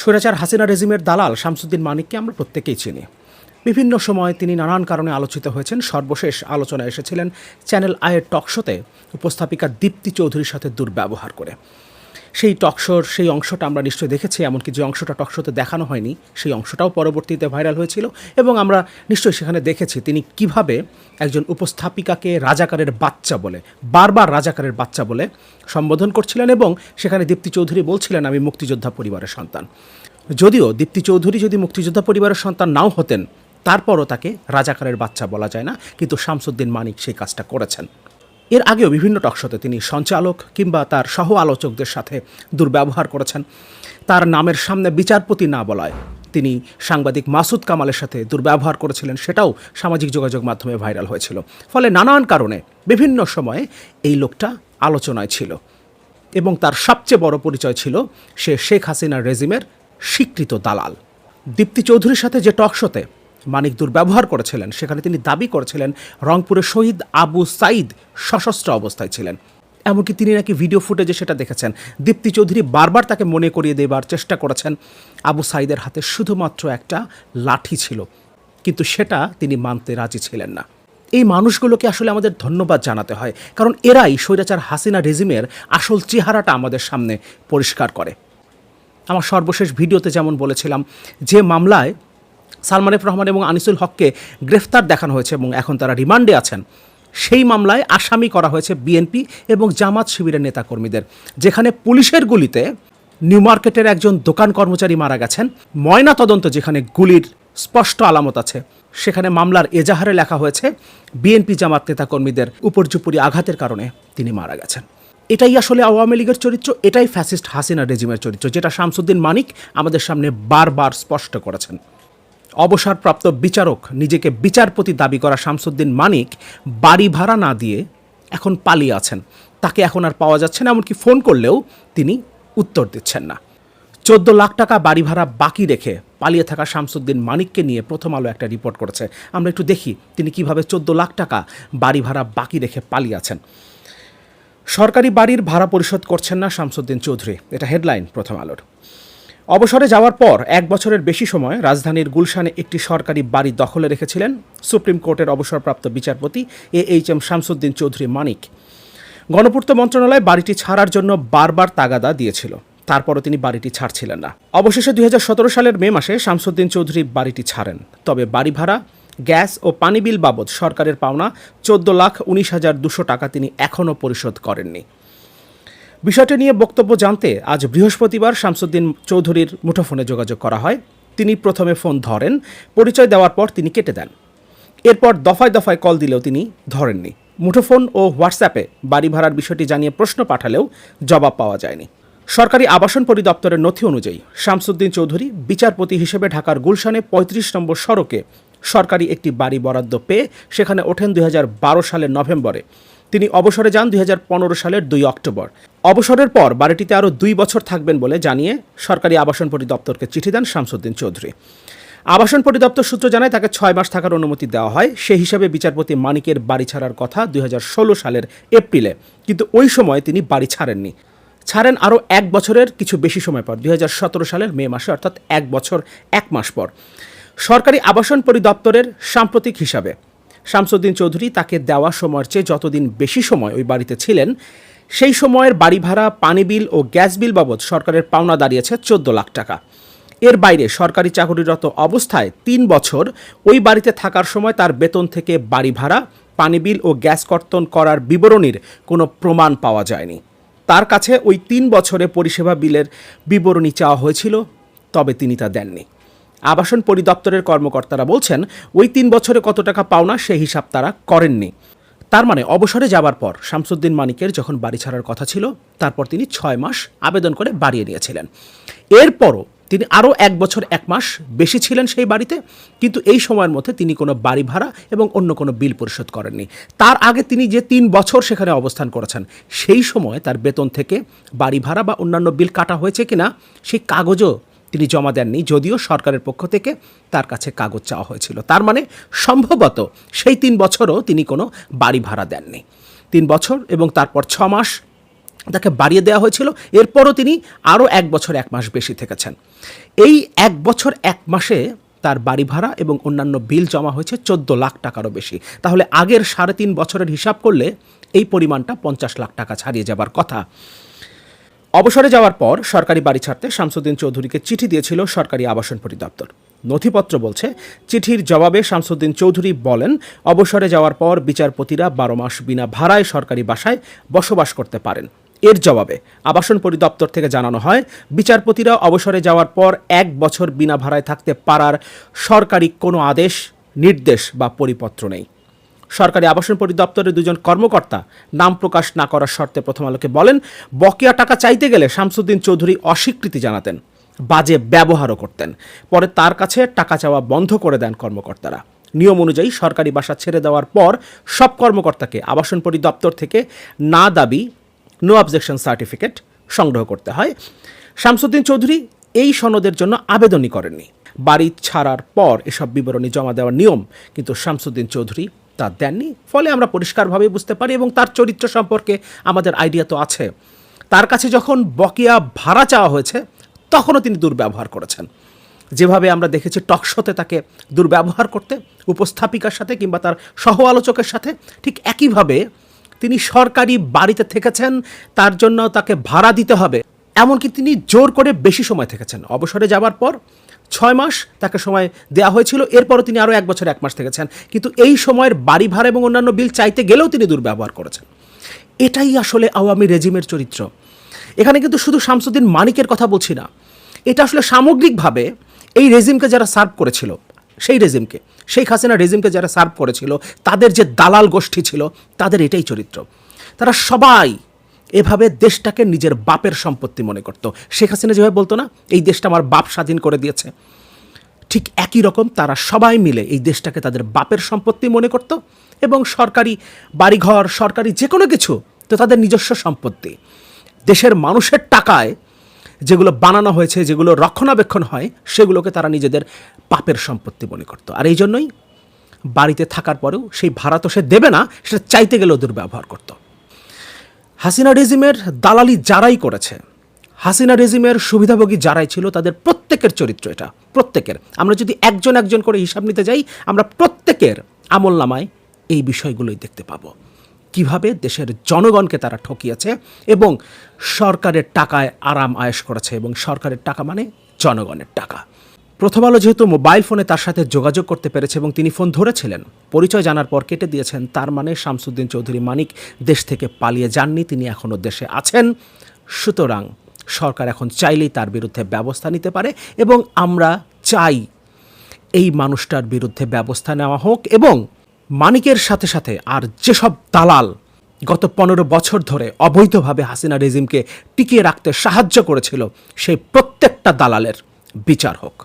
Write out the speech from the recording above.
স্বৈরাচার হাসিনা রেজিমের দালাল শামসুদ্দিন মানিককে আমরা প্রত্যেকেই চিনি। বিভিন্ন সময় তিনি নানান কারণে আলোচিত হয়েছেন। সর্বশেষ আলোচনায় এসেছিলেন চ্যানেল আয়ের টকশোতে উপস্থাপিকা দীপ্তি চৌধুরীর সাথে দুর্ব্যবহার করে। সেই টকশোর সেই অংশটা আমরা নিশ্চয়ই দেখেছি, এমনকি যে অংশটা টকশোতে দেখানো হয়নি, সেই অংশটাও পরবর্তীতে ভাইরাল হয়েছিল। এবং আমরা নিশ্চয়ই সেখানে দেখেছি তিনি কীভাবে একজন উপস্থাপিকাকে রাজাকারের বাচ্চা বলে, বারবার রাজাকারের বাচ্চা বলে সম্বোধন করছিলেন এবং সেখানে দীপ্তি চৌধুরী বলছিলেন, আমি মুক্তিযোদ্ধা পরিবারের সন্তান। যদিও দীপ্তি চৌধুরী যদি মুক্তিযোদ্ধা পরিবারের সন্তান নাও হতেন, তারপরও তাকে রাজাকারের বাচ্চা বলা যায় না, কিন্তু শামসুদ্দিন মানিক সেই কাজটা করেছেন। এর আগেও বিভিন্ন টকশোতে তিনি সঞ্চালক কিংবা তার সহ আলোচকদের সাথে দুর্ব্যবহার করেছেন। তার নামের সামনে বিচারপতি না বলায় তিনি সাংবাদিক মাসুদ কামালের সাথে দুর্ব্যবহার করেছিলেন, সেটাও সামাজিক যোগাযোগ মাধ্যমে ভাইরাল হয়েছিল। ফলে নানান কারণে বিভিন্ন সময়ে এই লোকটা আলোচনায় ছিল এবং তার সবচেয়ে বড় পরিচয় ছিল সে শেখ হাসিনার রেজিমের স্বীকৃত দালাল। দীপ্তি চৌধুরীর সাথে যে টকশোতে মানিক দুর্ব্যবহার করেছিলেন। সেখানে তিনি দাবি করেছিলেন, রংপুরের শহীদ আবু সাইদ সশস্ত্র অবস্থায় ছিলেন। এমনকি তিনি নাকি ভিডিও ফুটেজে সেটা দেখেছেন। দীপ্তি চৌধুরী বারবার তাকে মনে করিয়ে দেবার চেষ্টা করেছেন। আবু সাইদের হাতে শুধুমাত্র একটা লাঠি ছিল, কিন্তু সেটা তিনি মানতে রাজি ছিলেন না। এই মানুষগুলোকে আসলে আমাদের ধন্যবাদ জানাতে হয়, কারণ এরাই স্বৈরাচার হাসিনা রেজিমের আসল চেহারাটা আমাদের সামনে পরিষ্কার করে। আমার সর্বশেষ ভিডিওতে যেমন বলেছিলাম, যে মামলায় সালমান এফ রহমান এবং আনিসুল হককে গ্রেফতার দেখানো হয়েছে এবং এখন তারা রিমান্ডে আছেন। সেই মামলায় আসামি করা হয়েছে বিএনপি এবং জামাত শিবিরের নেতাকর্মীদের, যেখানে পুলিশের গুলিতে নিউ মার্কেটের একজন দোকান কর্মচারী মারা গেছেন। ময়না তদন্ত, যেখানে গুলির স্পষ্ট আলামত আছে। সেখানে মামলার এজাহারে লেখা হয়েছে, বিএনপি জামাত নেতাকর্মীদের উপর্যুপরি আঘাতের কারণে তিনি মারা গেছেন। এটাই আসলে আওয়ামী লীগের চরিত্র, এটাই ফ্যাসিস্ট হাসিনা রেজিমের চরিত্র, যেটা শামসুদ্দিন মানিক আমাদের সামনে বারবার স্পষ্ট করেছেন। অবসরপ্রাপ্ত বিচারক নিজেকে বিচারপতি দাবি করা শামসুদ্দিন মানিক বাড়ি ভাড়া না দিয়ে এখন পালিয়ে আছেন। তাকে এখন আর পাওয়া যাচ্ছে না, এমনকি ফোন করলেও তিনি উত্তর দিচ্ছেন না। চোদ্দ লাখ টাকা বাড়ি ভাড়া বাকি রেখে পালিয়ে থাকা শামসুদ্দিন মানিককে নিয়ে প্রথম আলো একটা রিপোর্ট করেছে। আমরা একটু দেখি তিনি কীভাবে চোদ্দ লাখ টাকা বাড়ি ভাড়া বাকি রেখে পালিয়ে আছেন। সরকারি বাড়ির ভাড়া পরিশোধ করছেন না শামসুদ্দিন চৌধুরী। এটা হেডলাইন প্রথম আলোর। অবসরে যাওয়ার পর এক বছরের বেশি সময় রাজধানীর গুলশানে একটি সরকারি বাড়ি দখলে রেখেছিলেন সুপ্রিম কোর্টের অবসরপ্রাপ্ত বিচারপতি A H M Shamsuddin Chowdhury Manik. গণপূর্ত মন্ত্রণালয় বাড়িটি ছাড়ার জন্য বারবার তাগাদা দিয়েছিল। তারপরও তিনি বাড়িটি ছাড়ছিলেন না। অবশেষে দুই হাজার সতেরো সালের মে মাসে শামসুদ্দিন চৌধুরী বাড়িটি ছাড়েন। তবে বাড়ি ভাড়া, গ্যাস ও পানি বিল বাবদ সরকারের পাওনা চোদ্দ লাখ উনিশ হাজার দুশো টাকা তিনি এখনও পরিশোধ করেননি। বিষয়টি নিয়ে বক্তব্য জানতে আজ বৃহস্পতিবার শামসুদ্দিন চৌধুরীর মুঠোফোনে যোগাযোগ করা হয়। তিনি প্রথমে ফোন ধরেন, পরিচয় দেওয়ার পর তিনি কেটে দেন। এরপর দফায় দফায় কল দিলেও তিনি ধরেননি। মুঠোফোন ও হোয়াটসঅ্যাপে বাড়ি ভাড়ার বিষয়টি জানিয়ে প্রশ্ন পাঠালেও জবাব পাওয়া যায়নি। সরকারি আবাসন পরিদপ্তরের নথি অনুযায়ী শামসুদ্দিন চৌধুরী বিচারপতি হিসেবে ঢাকার গুলশানে ৩৫ নম্বর সড়কে সরকারি একটি বাড়ি বরাদ্দ পেয়ে সেখানে ওঠেন দুই হাজার বারো সালের নভেম্বরে। তিনি অবসরে যান দুই হাজার পনেরো সালের দুই অক্টোবর। অবসরের পর বাড়িটিতে আরও দুই বছর থাকবেন বলে জানিয়ে সরকারি আবাসন পরিদপ্তরকে চিঠি দেন শামসুদ্দিন চৌধুরী। আবাসন পরিদপ্তর সূত্র জানায়, তাকে ছয় মাস থাকার অনুমতি দেওয়া হয়। সেই হিসাবে বিচারপতি মানিকের বাড়ি ছাড়ার কথা দুই হাজার ষোলো সালের এপ্রিলে, কিন্তু ওই সময় তিনি বাড়ি ছাড়েননি। ছাড়েন আরও এক বছরের কিছু বেশি সময় পর, দুই হাজার সতেরো সালের মে মাসে, অর্থাৎ এক বছর এক মাস পর। সরকারি আবাসন পরিদপ্তরের সাম্প্রতিক হিসাবে শামসুদ্দিন চৌধুরী তাকে দেওয়া সময়ের চেয়ে যতদিন বেশি সময় ওই বাড়িতে ছিলেন, সেই সময়ের বাড়ি ভাড়া, পানি বিল ও গ্যাস বিল বাবদ সরকারের পাওনা দাঁড়িয়েছে চোদ্দ লাখ টাকা। এর বাইরে সরকারি চাকরিরত অবস্থায় তিন বছর ওই বাড়িতে থাকার সময় তার বেতন থেকে বাড়ি ভাড়া, পানি বিল ও গ্যাস কর্তন করার বিবরণীর কোনো প্রমাণ পাওয়া যায়নি। তার কাছে ওই তিন বছরে পরিষেবা বিলের বিবরণী চাওয়া হয়েছিল, তবে তিনি তা দেননি। আবাসন পরিদপ্তরের কর্মকর্তারা বলছেন, ওই তিন বছরে কত টাকা পাওনা সেই হিসাব তারা করেননি। তার মানে অবসরে যাবার পর শামসুদ্দিন মানিকের যখন বাড়ি ছাড়ার কথা ছিল, তারপর তিনি ছয় মাস আবেদন করে বাড়িয়ে নিয়েছিলেন। এরপরও তিনি আরও এক বছর এক মাস বেশি ছিলেন সেই বাড়িতে, কিন্তু এই সময়ের মধ্যে তিনি কোনো বাড়ি ভাড়া এবং অন্য কোনো বিল পরিশোধ করেননি। তার আগে তিনি যে তিন বছর সেখানে অবস্থান করেছেন, সেই সময় তার বেতন থেকে বাড়ি ভাড়া বা অন্যান্য বিল কাটা হয়েছে কিনা, সেই কাগজও তিনি জমা দেননি, যদিও সরকারের পক্ষ থেকে তার কাছে কাগজ চাওয়া হয়েছিল। তার মানে সম্ভবত সেই তিন বছরও তিনি কোনো বাড়ি ভাড়া দেননি। তিন বছর এবং তারপর ছ মাস তাকে বাড়িয়ে দেওয়া হয়েছিল। এরপরও তিনি আরও এক বছর, এক মাস বেশি থেকেছেন। এই এক বছর, এক মাসে তার বাড়ি ভাড়া এবং অন্যান্য বিল জমা হয়েছে চোদ্দ লাখ টাকারও বেশি। তাহলে আগের সাড়ে তিন বছরের হিসাব করলে এই পরিমাণটা পঞ্চাশ লাখ টাকা ছাড়িয়ে যাবার কথা। অবসরে যাওয়ার পর সরকারি বাড়ি ছাড়তে শামসুদ্দিন চৌধুরীকে চিঠি দিয়েছিল সরকারি আবাসন পরিদপ্তর। নথিপত্র বলছে, চিঠির জবাবে শামসুদ্দিন চৌধুরী বলেন, অবসরে যাওয়ার পর বিচারপতিরা বারো মাস বিনা ভাড়ায় সরকারি বাসায় বসবাস করতে পারেন। এর জবাবে আবাসন পরিদপ্তর থেকে জানানো হয়, বিচারপতিরা অবসরে যাওয়ার পর এক বছর বিনা ভাড়ায় থাকতে পারার সরকারি কোনো আদেশ, নির্দেশ বা পরিপত্র নেই। সরকারি আবাসন পরিদপ্তরের দুজন কর্মকর্তা নাম প্রকাশ না করার শর্তে প্রথম আলোকে বলেন, বকেয়া টাকা চাইতে গেলে শামসুদ্দিন চৌধুরী অস্বীকৃতি জানাতেন, বাজে ব্যবহারও করতেন। পরে তার কাছে টাকা চাওয়া বন্ধ করে দেন কর্মকর্তারা। নিয়ম অনুযায়ী সরকারি বাসা ছেড়ে দেওয়ার পর সব কর্মকর্তাকে আবাসন পরিদপ্তর থেকে না দাবি নো অবজেকশন সার্টিফিকেট সংগ্রহ করতে হয়। শামসুদ্দিন চৌধুরী এই সনদের জন্য আবেদনই করেননি। বাড়ি ছাড়ার পর এসব বিবরণী জমা দেওয়ার নিয়ম কিন্তু শামসুদ্দিন চৌধুরী তা দেননি। ফলে আমরা পরিষ্কারভাবে বুঝতে পারি এবং তার চরিত্র সম্পর্কে আমাদের আইডিয়া তো আছে। তার কাছে যখন বকেয়া ভাড়া চাওয়া হয়েছে, তখনও তিনি দুর্ব্যবহার করেছেন। যেভাবে আমরা দেখেছি টকশোতে তাকে দুর্ব্যবহার করতে, উপস্থাপিকার সাথে কিংবা তার সহ আলোচকের সাথে, ঠিক একইভাবে তিনি সরকারি বাড়িতে থেকেছেন, তার জন্য তাকে ভাড়া দিতে হবে। এমনকি তিনি জোর করে বেশি সময় থেকেছেন। অবসরে যাবার পর ছয় মাস তাকে সময় দেওয়া হয়েছিল। এরপরও তিনি আরও এক বছর, এক মাস থেকেছেন। কিন্তু এই সময়ের বাড়ি ভাড়া এবং অন্যান্য বিল চাইতে গেলেও তিনি দুর্ব্যবহার করেছেন। এটাই আসলে আওয়ামী রেজিমের চরিত্র। এখানে কিন্তু শুধু শামসুদ্দিন মানিকের কথা বলছি না। এটা আসলে সামগ্রিকভাবে এই রেজিমকে যারা সার্ভ করেছিল, সেই রেজিমকে, শেখ হাসিনা রেজিমকে যারা সার্ভ করেছিল, তাদের যে দালাল গোষ্ঠী ছিল, তাদের এটাই চরিত্র। তারা সবাই এভাবে দেশটাকে নিজের বাপের সম্পত্তি মনে করত। শেখ হাসিনা যেভাবে বলতো না, এই দেশটা আমার বাপ স্বাধীন করে দিয়েছে। ঠিক একই রকম তারা সবাই মিলে এই দেশটাকে তাদের বাপের সম্পত্তি মনে করত এবং সরকারি বাড়িঘর, সরকারি যে কোনো কিছু তো তাদের নিজস্ব সম্পত্তি। দেশের মানুষের টাকায় যেগুলো বানানো হয়েছে, যেগুলো রক্ষণাবেক্ষণ হয়, সেগুলোকে তারা নিজেদের পাপের সম্পত্তি মনে করতো। আর এই জন্যই বাড়িতে থাকার পরেও সেই ভাড়া তো সে দেবে না, সেটা চাইতে গেলেও দুর্ব্যবহার করতো। হাসিনা রেজিমের দালালি যারাই করেছে, হাসিনা রেজিমের সুবিধাভোগী যারাই ছিল, তাদের প্রত্যেকের চরিত্র এটা, প্রত্যেকের। আমরা যদি একজন একজন করে হিসাব নিতে যাই, আমরা প্রত্যেকের আমল নামায় এই বিষয়গুলোই দেখতে পাবো। কীভাবে দেশের জনগণকে তারা ঠকিয়েছে এবং সরকারের টাকায় আরাম আয়েশ করেছে এবং সরকারের টাকা মানে জনগণের টাকা। প্রথম আলো যেহেতু মোবাইল ফোনে তার সাথে যোগাযোগ করতে পেরেছে এবং তিনি ফোন ধরেছিলেন, পরিচয় জানার পর কেটে দিয়েছেন, তার মানে শামসুদ্দিন চৌধুরী মানিক দেশ থেকে পালিয়ে যাননি, তিনি এখনও দেশে আছেন। সুতরাং সরকার এখন চাইলেই তার বিরুদ্ধে ব্যবস্থা নিতে পারে এবং আমরা চাই এই মানুষটার বিরুদ্ধে ব্যবস্থা নেওয়া হোক এবং মানিকের সাথে সাথে আর যেসব দালাল গত পনেরো বছর ধরে অবৈধভাবে হাসিনা রেজিমকে টিকিয়ে রাখতে সাহায্য করেছিল, সেই প্রত্যেকটা দালালের বিচার হোক।